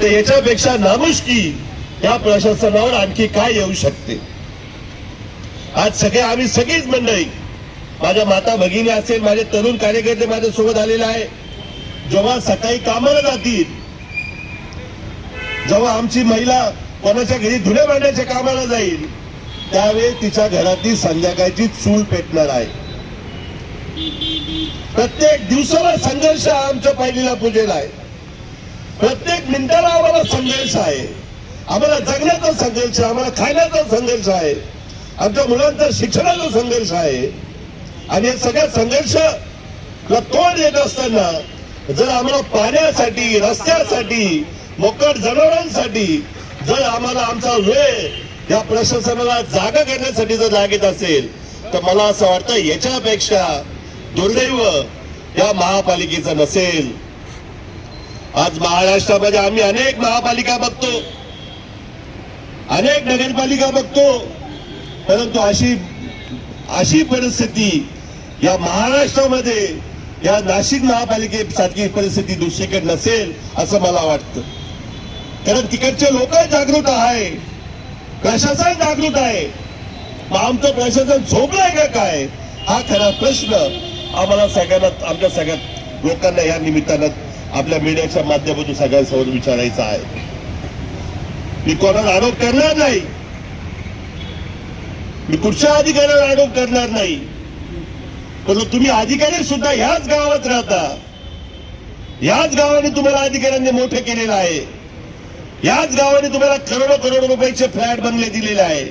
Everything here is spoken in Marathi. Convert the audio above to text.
तर याच्यापेक्षा नामुष्की या प्रशासनावर आणखी काय येऊ शकते? आज सगळे आम्ही सगळीच मंडळी माझ्या माता भगिनी असेल माझे तरुण कार्यकर्ते माझ्या सोबत आलेले आहे. जेव्हा सकाळी कामाला जातील जेव्हा आमची महिला कोणाच्या घरी धुणे मांडण्याच्या कामाला जाईल त्यावेळी तिच्या घरातली संध्याकाळची चूल पेटणार आहे. प्रत्येक दिवसाला संघर्ष आमच्या पहिलीला पूजेला आहे. प्रत्येक मिनिटाला आम्हाला संघर्ष आहे. आम्हाला जगण्याचा संघर्ष आहे आम्हाला खाण्याचा संघर्ष आहे आमच्या मुलांचा शिक्षणाचा संघर्ष आहे. आणि या सगळ्या संघर्ष तोंड देत असताना जर आम्हाला पाण्यासाठी रस्त्यासाठी मोकट जनावरांसाठी जर आम्हाला आमचा वेळ या प्रशासनाला जागा करण्यासाठी जर लागत असेल तर मला असं वाटतं याच्यापेक्षा दुर्दैव या महापालिकेचं नसेल. आज महाराष्ट्रामध्ये आम्ही अनेक महापालिका बघतो. अनेक नगरपालिका बघतो. परंतु अशी अशी परिस्थिती या महाराष्ट्रामध्ये या नाशिक महापालिकेसारखी परिस्थिती दुसरीकडे नसेल असं मला वाटतं. कारण तिकडचे लोक जागृत आहे. प्रशासन जागृत आहे. मग आमचं प्रशासन झोपलंय का काय? हा खरा प्रश्न आम्हाला सगळ्यांना आमच्या सगळ्या लोकांना या निमित्तानं आपल्या मीडियाच्या माध्यमातून सगळ्यांसमोर विचारायचा आहे. मी कोणाला आरोप करणार नाही. मी कुठच्या अधिकाऱ्याला आरोप करणार नाही. परंतु तुम्ही अधिकारी सुद्धा ह्याच गावात राहता. याच गावाने तुम्हाला अधिकाऱ्यांनी मोठे केलेलं आहे. याच गावाने तुम्हाला करोडो करोडो रुपयाचे फ्लॅट बनले दिलेले आहे.